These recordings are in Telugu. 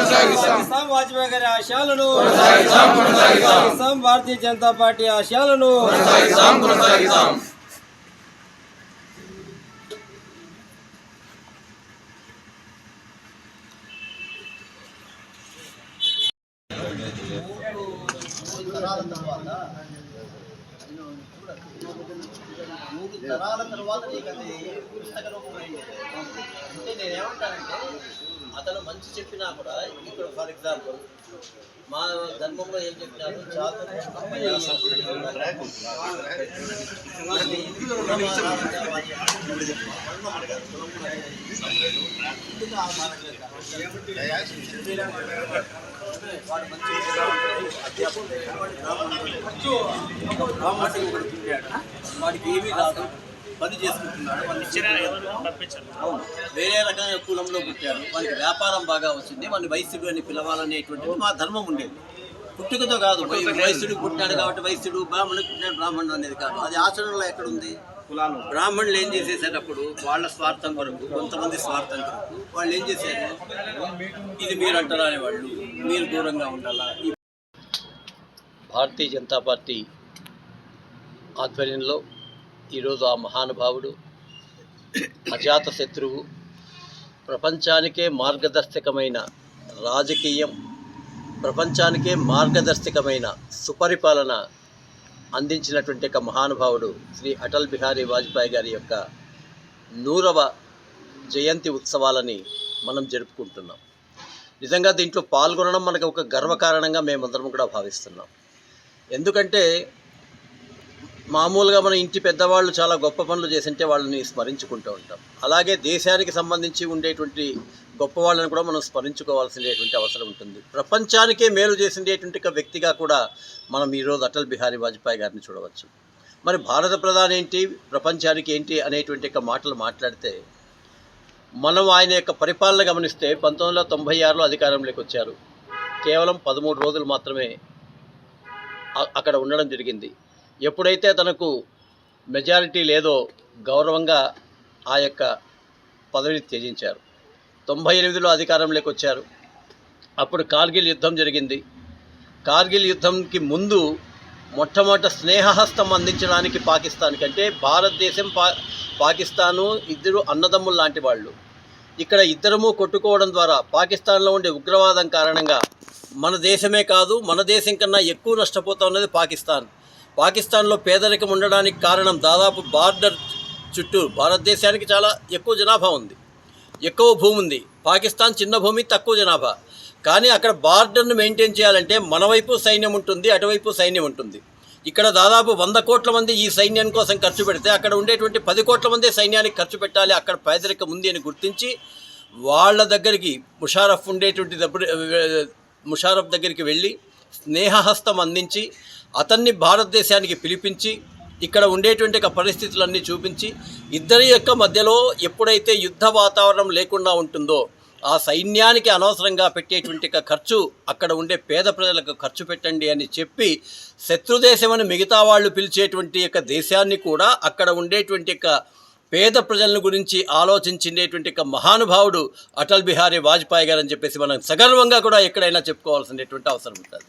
కొనసాగిస్తాం. వాజ్పేయి గారి ఆశయాలను కొనసాగిస్తాం కొనసాగిస్తాం. కొనసాగిస్తాం. భారతీయ జనతా పార్టీ ఆశయాలను కొనసాగిస్తాం కొనసాగిస్తాం తరాల తర్వాత మూడు తరాల తర్వాత నీకు అది పుస్తక రూపమైంది అంటే నేను ఏమంటానంటే అతను మంచి చెప్పినా ఇక్కడ ఫర్ ఎగ్జాంపుల్ మా ధర్మంలో ఏం చెప్తారు వాడు మంచి వాడికి ఏమీ కాదు. పని చేసుకుంటున్నాడు. అవును. వేరే రకమైన కులంలో పుట్టాడు వానికి వ్యాపారం బాగా వచ్చింది. వాడిని వైశ్యుడు అని పిలవాలనేటువంటిది మా ధర్మం ఉండేది. పుట్టుకతో కాదు వైశ్యుడు పుట్టినాడు కాబట్టి వైశ్యుడు బ్రాహ్మణుడు పుట్టినాడు బ్రాహ్మణుడు అనేది కాదు. అది ఆచరణలో ఎక్కడుంది? బ్రాహ్మణులు ఏం చేసేసేటప్పుడు వాళ్ళ స్వార్థం కొరకు కొంతమంది స్వార్థం కొరకు వాళ్ళు ఏం చేశారు? ఇది మీరు అంటారా అనేవాళ్ళు. మీరు దూరంగా ఉండాలా? భారతీయ జనతా పార్టీ ఆధ్వర్యంలో ఈరోజు ఆ మహానుభావుడు అజాత శత్రువు ప్రపంచానికే మార్గదర్శకమైన రాజకీయం ప్రపంచానికే మార్గదర్శకమైన సుపరిపాలన అందించినటువంటి ఒక మహానుభావుడు శ్రీ అటల్ బిహారీ వాజ్పేయి గారి యొక్క నూరవ జయంతి ఉత్సవాలని మనం జరుపుకుంటున్నాం. నిజంగా దీంట్లో పాల్గొనడం మనకు ఒక గర్వకారణంగా మేమందరం కూడా భావిస్తున్నాం. ఎందుకంటే మామూలుగా మన ఇంటి పెద్దవాళ్ళు చాలా గొప్ప పనులు చేసింటే వాళ్ళని స్మరించుకుంటూ ఉంటాం. అలాగే దేశానికి సంబంధించి ఉండేటువంటి గొప్ప వాళ్ళని కూడా మనం స్మరించుకోవాల్సినటువంటి అవసరం ఉంటుంది. ప్రపంచానికే మేలు చేసినటువంటి వ్యక్తిగా కూడా మనం ఈరోజు అటల్ బిహారీ వాజ్పేయి గారిని చూడవచ్చు. మరి భారత ప్రధాని ఏంటి ప్రపంచానికి ఏంటి అనేటువంటి యొక్క మాటలు మాట్లాడితే మనం ఆయన యొక్క పరిపాలన గమనిస్తే పంతొమ్మిది వందల తొంభై ఆరులో అధికారంలోకి వచ్చారు. కేవలం పదమూడు రోజులు మాత్రమే అక్కడ ఉండడం జరిగింది. ఎప్పుడైతే తనకు మెజారిటీ లేదో గౌరవంగా ఆ యొక్క పదవిని త్యజించారు. తొంభై ఎనిమిదిలో అధికారంలోకి వచ్చారు. అప్పుడు కార్గిల్ యుద్ధం జరిగింది. కార్గిల్ యుద్ధంకి ముందు మొట్టమొదట స్నేహహస్తం అందించడానికి పాకిస్తాన్కి అంటే భారతదేశం పా పాకిస్తాను ఇద్దరు అన్నదమ్ములు లాంటి వాళ్ళు. ఇక్కడ ఇద్దరము కొట్టుకోవడం ద్వారా పాకిస్తాన్లో ఉండే ఉగ్రవాదం కారణంగా మన దేశమే కాదు మన దేశం కన్నా ఎక్కువ నష్టపోతా ఉన్నది పాకిస్తాన్. పాకిస్తాన్లో పేదరికం ఉండడానికి కారణం దాదాపు బార్డర్ చుట్టూ భారతదేశానికి చాలా ఎక్కువ జనాభా ఉంది. ఎక్కువ భూమి ఉంది. పాకిస్తాన్ చిన్న భూమి తక్కువ జనాభా. కానీ అక్కడ బార్డర్ను మెయింటైన్ చేయాలంటే మన వైపు సైన్యం ఉంటుంది అటువైపు సైన్యం ఉంటుంది. ఇక్కడ దాదాపు వంద కోట్ల మంది ఈ సైన్యం కోసం ఖర్చు పెడితే అక్కడ ఉండేటువంటి పది కోట్ల మంది సైన్యానికి ఖర్చు పెట్టాలి అక్కడ పేదరికం ఉంది అని గుర్తించి వాళ్ళ దగ్గరికి ముషారఫ్ ఉండేటువంటి ముషారఫ్ దగ్గరికి వెళ్ళి స్నేహహస్తం అందించి అతన్ని భారతదేశానికి పిలిపించి ఇక్కడ ఉండేటువంటి పరిస్థితులన్నీ చూపించి ఇద్దరి యొక్క మధ్యలో ఎప్పుడైతే యుద్ధ వాతావరణం లేకుండా ఉంటుందో ఆ సైన్యానికి అనవసరంగా పెట్టేటువంటి ఖర్చు అక్కడ ఉండే పేద ప్రజలకు ఖర్చు పెట్టండి అని చెప్పి శత్రుదేశమని మిగతా వాళ్ళు పిలిచేటువంటి యొక్క దేశాన్ని కూడా అక్కడ ఉండేటువంటి యొక్క పేద ప్రజలను గురించి ఆలోచించేటువంటి ఒక మహానుభావుడు అటల్ బిహారీ వాజ్పేయి గారు అని చెప్పేసి మనం సగర్వంగా కూడా ఎక్కడైనా చెప్పుకోవాల్సినటువంటి అవసరం ఉంటుంది.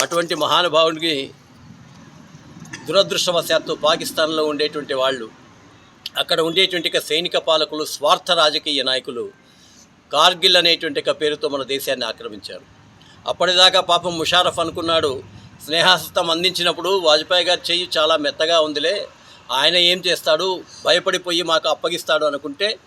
అటువంటి మహానుభావునికి దురదృష్టవశాత్తు పాకిస్తాన్లో ఉండేటువంటి వాళ్ళు అక్కడ ఉండేటువంటి సైనిక పాలకులు స్వార్థ రాజకీయ నాయకులు కార్గిల్ అనేటువంటి పేరుతో మన దేశాన్ని ఆక్రమించారు. అప్పటిదాకా పాపం ముషారఫ్ అనుకున్నాడు స్నేహాసత్వం అందించినప్పుడు వాజ్పేయి గారి చెయ్యి చాలా మెత్తగా ఉందిలే ఆయన ఏం చేస్తాడు భయపడిపోయి మాకు అప్పగిస్తాడు అనుకుంటే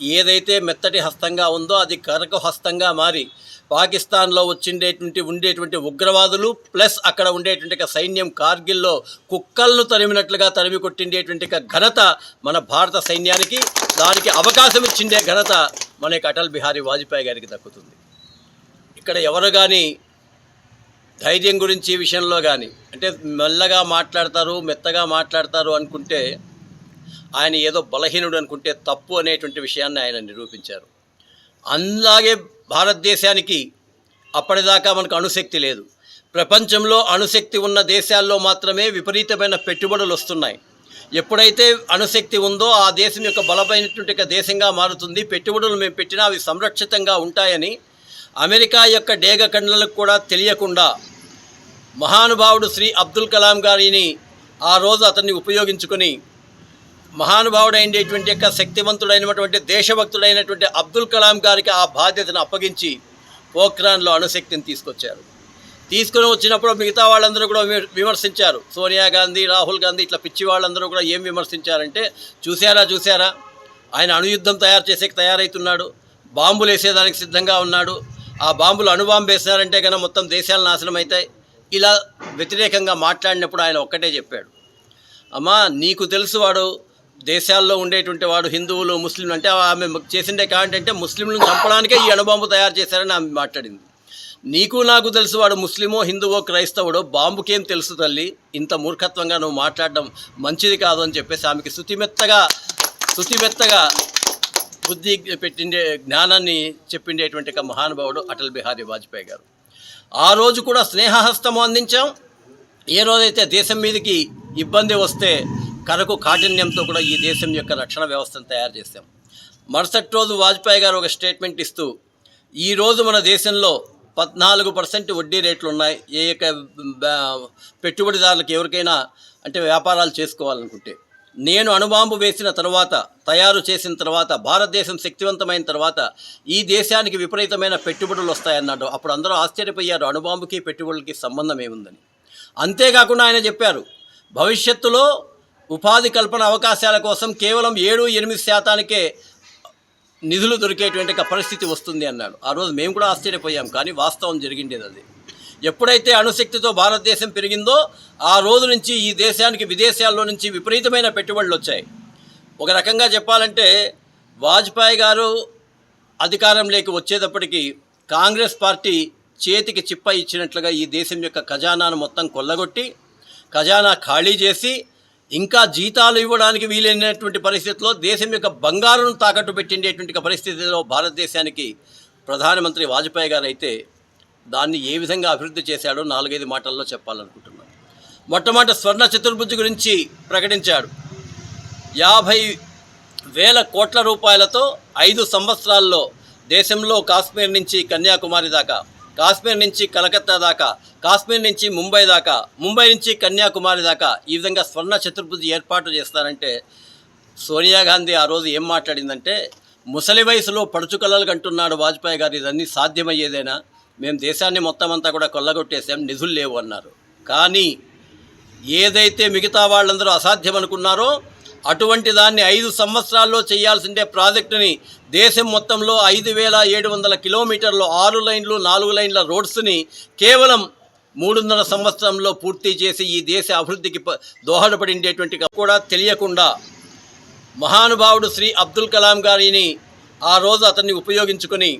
ఏదైతే మెత్తటి హస్తంగా ఉందో అది కరక హస్తంగా మారి పాకిస్తాన్లో వచ్చిండేటువంటి ఉండేటువంటి ఉగ్రవాదులు ప్లస్ అక్కడ ఉండేటువంటి సైన్యం కార్గిల్లో కుక్కలను తరిమినట్లుగా తరిమి కొట్టిండేటువంటి ఘనత మన భారత సైన్యానికి దానికి అవకాశం ఇచ్చిండే ఘనత మన అటల్ బిహారీ వాజ్పేయి గారికి దక్కుతుంది. ఇక్కడ ఎవరు కానీ ధైర్యం గురించి విషయంలో కానీ అంటే మెల్లగా మాట్లాడతారు మెత్తగా మాట్లాడతారు అనుకుంటే ఆయన ఏదో బలహీనుడు అనుకుంటే తప్పు అనేటువంటి విషయాన్ని ఆయన నిరూపించారు. అలాగే భారతదేశానికి అప్పటిదాకా మనకు అణుశక్తి లేదు. ప్రపంచంలో అణుశక్తి ఉన్న దేశాల్లో మాత్రమే విపరీతమైన పెట్టుబడులు వస్తున్నాయి. ఎప్పుడైతే అణుశక్తి ఉందో ఆ దేశం యొక్క బలమైనటువంటి దేశంగా మారుతుంది. పెట్టుబడులు మేము పెట్టినా అవి సంరక్షితంగా ఉంటాయని అమెరికా యొక్క డేగ కండ్లకు కూడా తెలియకుండా మహానుభావుడు శ్రీ అబ్దుల్ కలాం గారిని ఆ రోజు అతన్ని ఉపయోగించుకొని మహానుభావుడైనటువంటి యొక్క శక్తివంతుడైనటువంటి దేశభక్తుడైనటువంటి అబ్దుల్ కలాం గారికి ఆ బాధ్యతను అప్పగించి పోఖ్రాన్లో అణుశక్తిని తీసుకొచ్చారు. తీసుకుని వచ్చినప్పుడు మిగతా వాళ్ళందరూ కూడా విమర్శించారు. సోనియా గాంధీ రాహుల్ గాంధీ ఇట్లా పిచ్చి వాళ్ళందరూ కూడా ఏం విమర్శించారంటే చూసారా చూసారా ఆయన అణుయుద్ధం తయారు చేసే తయారవుతున్నాడు బాంబులు వేసేదానికి సిద్ధంగా ఉన్నాడు ఆ బాంబులు అణుబాంబు వేసినారంటే కనుక మొత్తం దేశాలు నాశనం అవుతాయి ఇలా వ్యతిరేకంగా మాట్లాడినప్పుడు ఆయన ఒక్కటే చెప్పాడు. అమ్మా నీకు తెలుసు వాడు దేశాల్లో ఉండేటువంటి వాడు హిందువులు ముస్లింలు అంటే ఆమె చేసిండే కాంటే అంటే ముస్లింలను చంపడానికే ఈ అణుబాంబు తయారు చేశారని ఆమె మాట్లాడింది. నీకు నాకు తెలుసు వాడు ముస్లిమో హిందువో క్రైస్తవుడో బాంబుకేం తెలుసు తల్లి? ఇంత మూర్ఖత్వంగా నువ్వు మాట్లాడడం మంచిది కాదు అని చెప్పేసి ఆమెకి శుతిమెత్తగా శుతిమెత్తగా బుద్ధి పెట్టిండే జ్ఞానాన్ని చెప్పిండేటువంటి ఒక మహానుభావుడు అటల్ బిహారీ వాజ్పేయి గారు. ఆ రోజు కూడా స్నేహహస్తము అందించాం. ఏ రోజైతే దేశం మీదకి ఇబ్బంది వస్తే కరకు కాఠిన్యంతో కూడా ఈ దేశం యొక్క రక్షణ వ్యవస్థను తయారు చేశాం. మరుసటి రోజు వాజ్పేయి గారు ఒక స్టేట్మెంట్ ఇస్తూ ఈరోజు మన దేశంలో పద్నాలుగు పర్సెంట్ వడ్డీ రేట్లు ఉన్నాయి. ఏ యొక్క పెట్టుబడిదారులకు ఎవరికైనా అంటే వ్యాపారాలు చేసుకోవాలనుకుంటే. నేను అణుబాంబు వేసిన తర్వాత తయారు చేసిన తర్వాత భారతదేశం శక్తివంతమైన తర్వాత ఈ దేశానికి విపరీతమైన పెట్టుబడులు వస్తాయన్నాడు. అప్పుడు అందరూ ఆశ్చర్యపోయారు. అణుబాంబుకి పెట్టుబడులకి సంబంధం ఏముందని. అంతేకాకుండా ఆయన చెప్పారు భవిష్యత్తులో ఉపాధి కల్పన అవకాశాల కోసం కేవలం ఏడు ఎనిమిది శాతానికే నిధులు దొరికేటువంటి పరిస్థితి వస్తుంది అన్నాడు. ఆ రోజు మేము కూడా ఆశ్చర్యపోయాం కానీ వాస్తవం జరిగిండేది అది. ఎప్పుడైతే అణుశక్తితో భారతదేశం పెరిగిందో ఆ రోజు నుంచి ఈ దేశానికి విదేశాల్లో నుంచి విపరీతమైన పెట్టుబడులు వచ్చాయి. ఒక రకంగా చెప్పాలంటే వాజ్పేయి గారు అధికారంలోకి వచ్చేటప్పటికి కాంగ్రెస్ పార్టీ చేతికి చిప్ప ఇచ్చినట్లుగా ఈ దేశం యొక్క ఖజానాను మొత్తం కొల్లగొట్టి ఖజానా ఖాళీ చేసి ఇంకా జీతాలు ఇవ్వడానికి వీలైనటువంటి పరిస్థితిలో దేశం యొక్క బంగారును తాకట్టు పెట్టిండేటువంటి పరిస్థితిలో భారతదేశానికి ప్రధానమంత్రి వాజ్పేయి గారు అయితే దాన్ని ఏ విధంగా అభివృద్ధి చేశాడో నాలుగైదు మాటల్లో చెప్పాలనుకుంటున్నాను. మొట్టమొదటి స్వర్ణ చతుర్భుజి గురించి ప్రకటించాడు. యాభై వేల కోట్ల రూపాయలతో ఐదు సంవత్సరాల్లో దేశంలో కాశ్మీర్ నుంచి కన్యాకుమారి దాకా కాశ్మీర్ నుంచి కలకత్తా దాకా కాశ్మీర్ నుంచి ముంబై దాకా ముంబై నుంచి కన్యాకుమారి దాకా ఈ విధంగా స్వర్ణ చతుర్భుజి ఏర్పాటు చేస్తారంటే సోనియా గాంధీ ఆ రోజు ఏం మాట్లాడిందంటే ముసలి వయసులో పడుచు కలలు కంటున్నాడు వాజ్పేయి గారు ఇదన్నీ సాధ్యమయ్యేదేనా? మేము దేశాన్ని మొత్తం అంతా కూడా కొల్లగొట్టేసాం నిధులు లేవు అన్నారు. కానీ ఏదైతే మిగతా వాళ్ళందరూ అసాధ్యం అనుకున్నారో అటువంటి దాన్ని ఐదు సంవత్సరాల్లో చేయాల్సిందే ప్రాజెక్టుని. దేశం మొత్తంలో ఐదు వేల ఏడు వందల కిలోమీటర్లు ఆరు లైన్లు నాలుగు లైన్ల రోడ్స్ని కేవలం మూడున్నర సంవత్సరంలో పూర్తి చేసి ఈ దేశ అభివృద్ధికి దోహదపడిండేటువంటి కూడా తెలియకుండా మహానుభావుడు శ్రీ అబ్దుల్ కలాం గారిని ఆ రోజు అతన్ని ఉపయోగించుకొని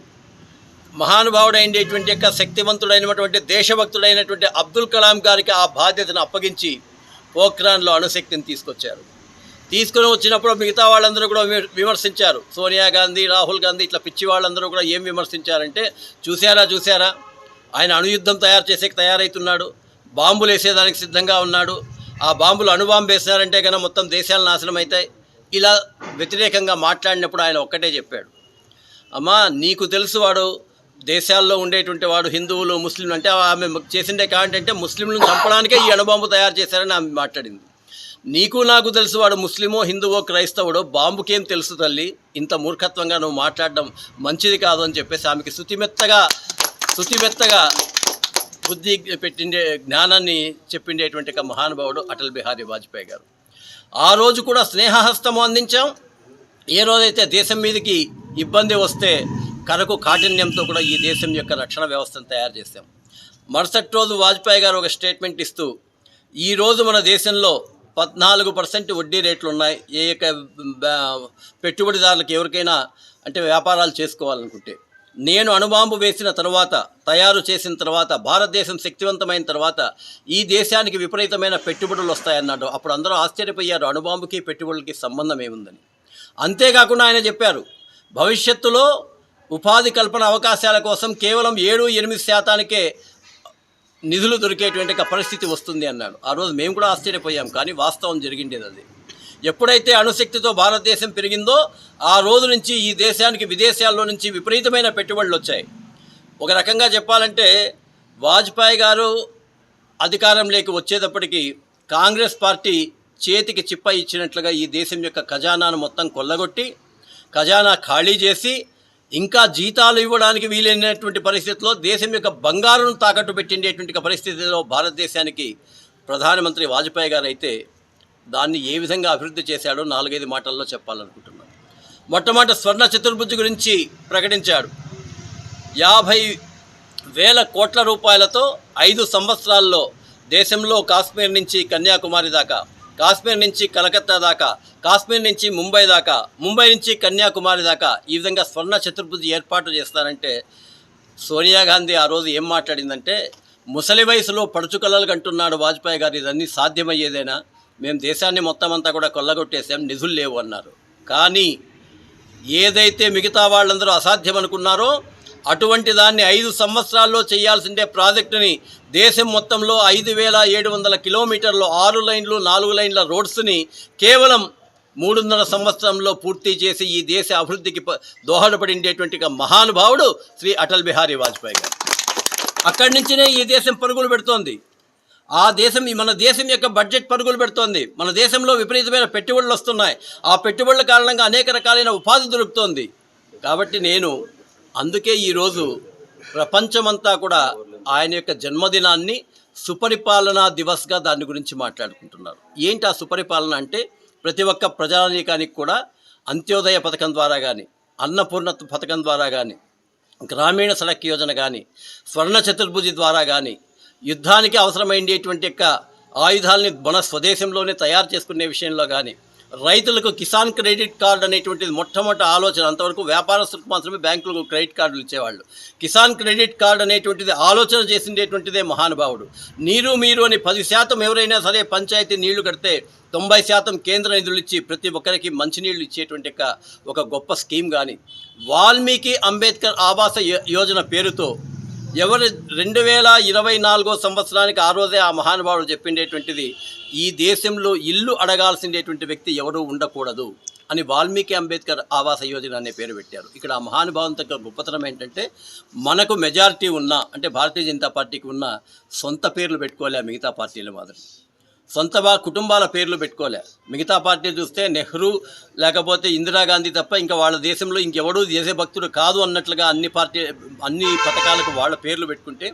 మహానుభావుడైనటువంటి యొక్క శక్తివంతుడైనటువంటి దేశభక్తుడైనటువంటి అబ్దుల్ కలాం గారికి ఆ బాధ్యతను అప్పగించి పోఖ్రాన్లో అణుశక్తిని తీసుకొచ్చారు. తీసుకుని వచ్చినప్పుడు మిగతా వాళ్ళందరూ కూడా విమర్శించారు. సోనియా గాంధీ రాహుల్ గాంధీ ఇట్లా పిచ్చి వాళ్ళందరూ కూడా ఏం విమర్శించారంటే చూసారా చూసారా ఆయన అణుయుద్ధం తయారు చేసే తయారవుతున్నాడు బాంబులు వేసేదానికి సిద్ధంగా ఉన్నాడు ఆ బాంబులు అణుబాంబు వేసారంటే కనుక మొత్తం దేశాలు నాశనం అవుతాయి ఇలా వ్యతిరేకంగా మాట్లాడినప్పుడు ఆయన ఒక్కటే చెప్పాడు. అమ్మా నీకు తెలుసు వాడు దేశాల్లో ఉండేటువంటి వాడు హిందువులు ముస్లింలు అంటే ఆమె చేసిండే కాంటే ముస్లింలను చంపడానికే ఈ అణుబాంబు తయారు చేశారని ఆమె మాట్లాడింది. నీకు నాకు తెలుసు వాడు ముస్లిమో హిందువో క్రైస్తవుడో బాంబుకేం తెలుసు తల్లి? ఇంత మూర్ఖత్వంగా నువ్వు మాట్లాడడం మంచిది కాదు అని చెప్పేసి ఆమెకి శుతిమెత్తగా శుతిమెత్తగా బుద్ధి పెట్టిండే జ్ఞానాన్ని చెప్పిండేటువంటి ఒక మహానుభావుడు అటల్ బిహారీ వాజ్పేయి గారు. ఆ రోజు కూడా స్నేహహస్తము అందించాం. ఏ రోజైతే దేశం మీదకి ఇబ్బంది వస్తే కరకు కాఠిన్యంతో కూడా ఈ దేశం యొక్క రక్షణ వ్యవస్థను తయారు చేశాం. మరుసటి రోజు వాజ్పేయి గారు ఒక స్టేట్మెంట్ ఇస్తూ ఈ రోజు మన దేశంలో పద్నాలుగు పర్సెంట్ వడ్డీ రేట్లు ఉన్నాయి. ఏ యొక్క పెట్టుబడిదారులకు ఎవరికైనా అంటే వ్యాపారాలు చేసుకోవాలనుకుంటే. నేను అణుబాంబు వేసిన తర్వాత తయారు చేసిన తర్వాత భారతదేశం శక్తివంతమైన తర్వాత ఈ దేశానికి విపరీతమైన పెట్టుబడులు వస్తాయన్నాడు. అప్పుడు అందరూ ఆశ్చర్యపోయారు. అణుబాంబుకి పెట్టుబడులకి సంబంధం ఏముందని. అంతేకాకుండా ఆయన చెప్పారు భవిష్యత్తులో ఉపాధి కల్పన అవకాశాల కోసం కేవలం ఏడు ఎనిమిది శాతానికే నిధులు దొరికేటువంటి పరిస్థితి వస్తుంది అన్నాడు. ఆ రోజు మేము కూడా ఆశ్చర్యపోయాం కానీ వాస్తవం జరిగిండేది అది. ఎప్పుడైతే అణుశక్తితో భారతదేశం పెరిగిందో ఆ రోజు నుంచి ఈ దేశానికి విదేశాల్లో నుంచి విపరీతమైన పెట్టుబడులు వచ్చాయి. ఒక రకంగా చెప్పాలంటే వాజ్పేయి గారు అధికారంలోకి వచ్చేటప్పటికి కాంగ్రెస్ పార్టీ చేతికి చిప్ప ఇచ్చినట్లుగా ఈ దేశం యొక్క ఖజానాను మొత్తం కొల్లగొట్టి ఖజానా ఖాళీ చేసి ఇంకా జీతాలు ఇవ్వడానికి వీలైనటువంటి పరిస్థితిలో దేశం యొక్క బంగారును తాకట్టు పెట్టిండేటువంటి పరిస్థితిలో భారతదేశానికి ప్రధానమంత్రి వాజ్పేయి గారు అయితే దాన్ని ఏ విధంగా అభివృద్ధి చేశాడో నాలుగైదు మాటల్లో చెప్పాలనుకుంటున్నాను. మొట్టమొదటి స్వర్ణ చతుర్భుజి గురించి ప్రకటించాడు. యాభై వేల కోట్ల రూపాయలతో ఐదు సంవత్సరాల్లో దేశంలో కాశ్మీర్ నుంచి కన్యాకుమారి దాకా కాశ్మీర్ నుంచి కలకత్తా దాకా కాశ్మీర్ నుంచి ముంబై దాకా ముంబై నుంచి కన్యాకుమారి దాకా ఈ విధంగా స్వర్ణ చతుర్భుజి ఏర్పాటు చేస్తారంటే సోనియా గాంధీ ఆ రోజు ఏం మాట్లాడిందంటే ముసలి వయసులో పడుచుకలలు కంటున్నాడు వాజ్పేయి గారు ఇదన్నీ సాధ్యమయ్యేదేనా? మేము దేశాన్ని మొత్తం అంతా కూడా కొల్లగొట్టేసాం నిధులు లేవు అన్నారు. కానీ ఏదైతే మిగతా వాళ్ళందరూ అసాధ్యం అనుకున్నారో అటువంటి దాన్ని ఐదు సంవత్సరాల్లో చేయాల్సిందే ప్రాజెక్టుని. దేశం మొత్తంలో ఐదు వేల ఏడు వందల కిలోమీటర్లు ఆరు లైన్లు నాలుగు లైన్ల రోడ్స్ని కేవలం మూడున్నర సంవత్సరంలో పూర్తి చేసి ఈ దేశ అభివృద్ధికి దోహదపడిండేటువంటి మహానుభావుడు శ్రీ అటల్ బిహారీ వాజ్పేయి గారు. అక్కడి నుంచినే ఈ దేశం పరుగులు పెడుతోంది. ఆ దేశం మన దేశం యొక్క బడ్జెట్ పరుగులు పెడుతోంది. మన దేశంలో విపరీతమైన పెట్టుబడులు వస్తున్నాయి. ఆ పెట్టుబడుల కారణంగా అనేక రకాలైన ఉపాధి దొరుకుతోంది. కాబట్టి నేను అందుకే ఈరోజు ప్రపంచమంతా కూడా ఆయన యొక్క జన్మదినాన్ని సుపరిపాలనా దివస్గా దాని గురించి మాట్లాడుకుంటున్నారు. ఏంటి ఆ సుపరిపాలన అంటే ప్రతి ఒక్క ప్రజానీకానికి కూడా అంత్యోదయ పథకం ద్వారా కానీ అన్నపూర్ణ పథకం ద్వారా కానీ గ్రామీణ సడక్ యోజన కానీ స్వర్ణ చతుర్భుజి ద్వారా కానీ యుద్ధానికి అవసరమైనటువంటి యొక్క ఆయుధాలని మన స్వదేశంలోనే తయారు చేసుకునే విషయంలో కానీ రైతులకు కిసాన్ క్రెడిట్ కార్డు అనేటువంటిది మొట్టమొదటి ఆలోచన. అంతవరకు వ్యాపారస్తులకు మాత్రమే బ్యాంకులకు క్రెడిట్ కార్డులు ఇచ్చేవాళ్ళు. కిసాన్ క్రెడిట్ కార్డు అనేటువంటిది ఆలోచన చేసిండేటువంటిదే మహానుభావుడు. నీరు మీరు అని పది శాతం ఎవరైనా సరే పంచాయతీ నీళ్ళు కడితే తొంభై శాతం కేంద్ర నిధులు ఇచ్చి ప్రతి ఒక్కరికి మంచినీళ్ళు ఇచ్చేటువంటి ఒక గొప్ప స్కీమ్ కానీ వాల్మీకి అంబేద్కర్ ఆవాస యో- యోజన పేరుతో ఎవరు రెండు వేల ఇరవై నాలుగో సంవత్సరానికి ఆ రోజే ఆ మహానుభావుడు చెప్పిండేటువంటిది ఈ దేశంలో ఇల్లు అడగాల్సిండేటువంటి వ్యక్తి ఎవరూ ఉండకూడదు అని వాల్మీకి అంబేద్కర్ ఆవాస యోజన అనే పేరు పెట్టారు. ఇక్కడ ఆ మహానుభావం యొక్క గొప్పతనం ఏంటంటే మనకు మెజారిటీ ఉన్న అంటే భారతీయ జనతా పార్టీకి ఉన్న సొంత పేర్లు పెట్టుకోలే మిగతా పార్టీల మాదిరి. సొంత కుటుంబాల పేర్లు పెట్టుకోలే. మిగతా పార్టీలు చూస్తే నెహ్రూ లేకపోతే ఇందిరాగాంధీ తప్ప ఇంకా వాళ్ళ దేశంలో ఇంకెవడూ దేశభక్తుడు కాదు అన్నట్లుగా అన్ని పార్టీ అన్ని పథకాలకు వాళ్ళ పేర్లు పెట్టుకుంటే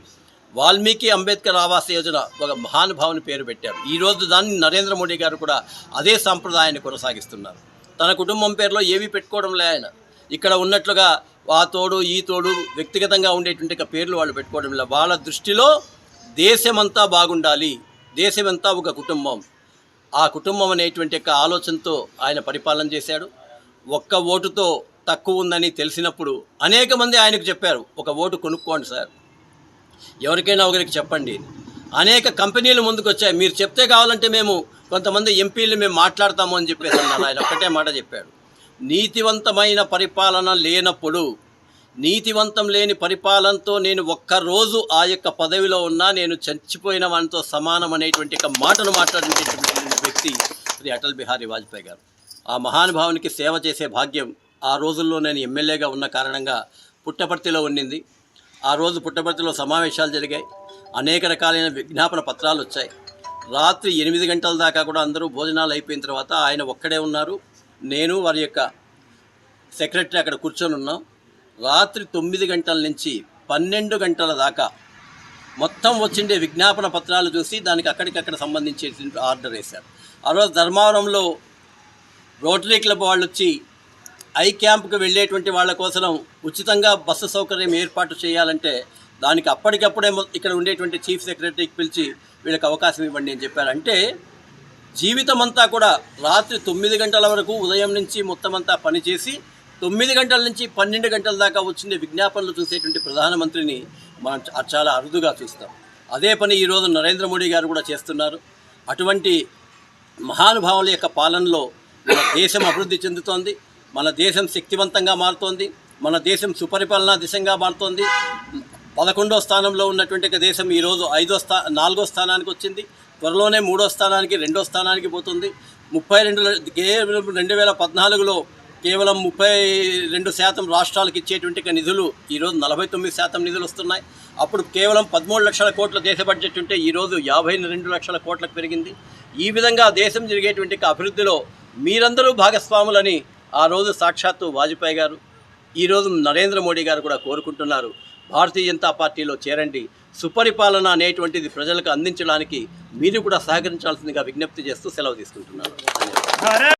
వాల్మీకి అంబేద్కర్ ఆవాస యోజన ఒక మహానుభావుని పేరు పెట్టారు. ఈ రోజు దాన్ని నరేంద్ర మోడీ గారు కూడా అదే సాంప్రదాయాన్ని కొనసాగిస్తున్నారు. తన కుటుంబం పేరులో ఏమీ పెట్టుకోవడం లే ఆయన. ఇక్కడ ఉన్నట్లుగా ఆ తోడు ఈ తోడు వ్యక్తిగతంగా ఉండేటువంటి పేర్లు వాళ్ళు పెట్టుకోవడం లే. వాళ్ళ దృష్టిలో దేశమంతా బాగుండాలి. దేశమంతా ఒక కుటుంబం. ఆ కుటుంబం అనేటువంటి యొక్క ఆలోచనతో ఆయన పరిపాలన చేశాడు. ఒక్క ఓటుతో తక్కువ ఉందని తెలిసినప్పుడు అనేక మంది ఆయనకు చెప్పారు ఒక ఓటు కొనుక్కోండి సార్. ఎవరికైనా ఒకరికి చెప్పండి. అనేక కంపెనీలు ముందుకు వచ్చాయి మీరు చెప్తే కావాలంటే మేము కొంతమంది ఎంపీలు మేము మాట్లాడతాము అని చెప్పేసి అన్నారు ఆయన ఒక్కటే మాట చెప్పాడు. నీతివంతమైన పరిపాలన లేనప్పుడు నీతివంతం లేని పరిపాలనతో నేను ఒక్కరోజు ఆ యొక్క పదవిలో ఉన్నా నేను చచ్చిపోయిన వానితో సమానం అనేటువంటి ఒక మాటను మాట్లాడినటువంటి వ్యక్తి శ్రీ అటల్ బిహారీ వాజ్పేయి గారు. ఆ మహానుభావునికి సేవ చేసే భాగ్యం ఆ రోజుల్లో నేను ఎమ్మెల్యేగా ఉన్న కారణంగా పుట్టపర్తిలో ఉండింది ఆ రోజు పుట్టపర్తిలో సమావేశాలు జరిగాయి. అనేక రకాలైన విజ్ఞాపన పత్రాలు వచ్చాయి. రాత్రి ఎనిమిది గంటల దాకా కూడా అందరూ భోజనాలు అయిపోయిన తర్వాత ఆయన ఒక్కడే ఉన్నారు. నేను వారి యొక్క సెక్రటరీ అక్కడ కూర్చొని ఉన్నాం. రాత్రి తొమ్మిది గంటల నుంచి పన్నెండు గంటల దాకా మొత్తం వచ్చిండే విజ్ఞాపన పత్రాలు చూసి దానికి అక్కడికక్కడ సంబంధించి ఆర్డర్ వేశారు. ఆ రోజు ధర్మవరంలో రోటరీ క్లబ్ వాళ్ళు వచ్చి ఐ క్యాంప్కి వెళ్ళేటువంటి వాళ్ళ కోసం ఉచితంగా బస్సు సౌకర్యం ఏర్పాటు చేయాలంటే దానికి అప్పటికప్పుడే ఇక్కడ ఉండేటువంటి చీఫ్ సెక్రటరీకి పిలిచి వీళ్ళకి అవకాశం ఇవ్వండి అని చెప్పారు. అంటే జీవితం అంతా కూడా రాత్రి తొమ్మిది గంటల వరకు ఉదయం నుంచి మొత్తం అంతా పనిచేసి తొమ్మిది గంటల నుంచి పన్నెండు గంటల దాకా వచ్చిన విజ్ఞాపనలు చూసేటువంటి ప్రధానమంత్రిని మనం చాలా అరుదుగా చూస్తాం. అదే పని ఈరోజు నరేంద్ర మోడీ గారు కూడా చేస్తున్నారు. అటువంటి మహానుభావుల యొక్క పాలనలో మన దేశం అభివృద్ధి చెందుతోంది. మన దేశం శక్తివంతంగా మారుతోంది. మన దేశం సుపరిపాలనా దిశగా మారుతోంది. పదకొండో స్థానంలో ఉన్నటువంటి దేశం ఈరోజు ఐదో స్థా నాలుగో స్థానానికి వచ్చింది. త్వరలోనే మూడో స్థానానికి రెండో స్థానానికి పోతుంది. ముప్పై రెండు కేవలం రెండు వేల పద్నాలుగులో కేవలం ముప్పై రెండు శాతం రాష్ట్రాలకు ఇచ్చేటువంటి నిధులు ఈరోజు నలభై తొమ్మిది శాతం నిధులు వస్తున్నాయి. అప్పుడు కేవలం పదమూడు లక్షల కోట్ల దేశ బడ్జెట్ ఉంటే ఈరోజు యాభై రెండు లక్షల కోట్లకు పెరిగింది. ఈ విధంగా దేశం జరిగేటువంటి అభివృద్ధిలో మీరందరూ భాగస్వాములని ఆ రోజు సాక్షాత్తు వాజ్పేయి గారు ఈరోజు నరేంద్ర మోడీ గారు కూడా కోరుకుంటున్నారు. భారతీయ జనతా పార్టీలో చేరండి. సుపరిపాలన అనేటువంటిది ప్రజలకు అందించడానికి మీరు కూడా సహకరించాల్సిందిగా విజ్ఞప్తి చేస్తూ సెలవు తీసుకుంటున్నారు